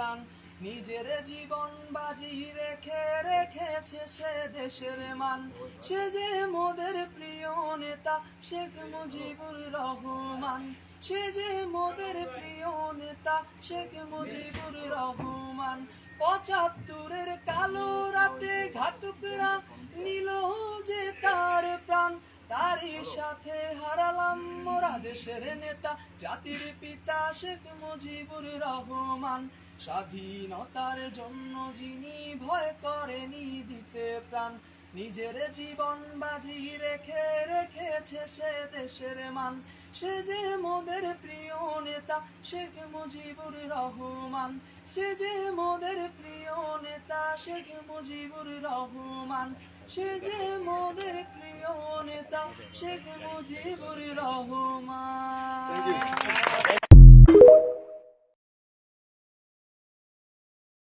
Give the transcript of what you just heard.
প্রাণ নিজের জীবন বাজি রেখে রেখেছে সে দেশের মান। সে যে মোদের প্রিয় নেতা, শেখ মুজিবুর রহমান। সে যে মোদের প্রিয় নেতা, শেখ মুজিবুর রহমান। পঁচাত্তরের কালো রাতে ঘাতকরা নিল যে তার প্রাণ, তারই সাথে হারালাম মোরা দেশের নেতা, জাতির পিতা শেখ মুজিবুর রহমান। স্বাধীনতার জন্য যিনি ভয় করেনি দিতে প্রাণ, নিজের জীবন বাজি রেখে রেখেছে সে দেশের মান। সে যে মোদের প্রিয় নেতা, শেখ মুজিবুর রহমান। সে যে মোদের প্রিয় নেতা, শেখ মুজিবুর রহমান। সে যে মোদের প্রিয় শেখ মুজিবুর রহমান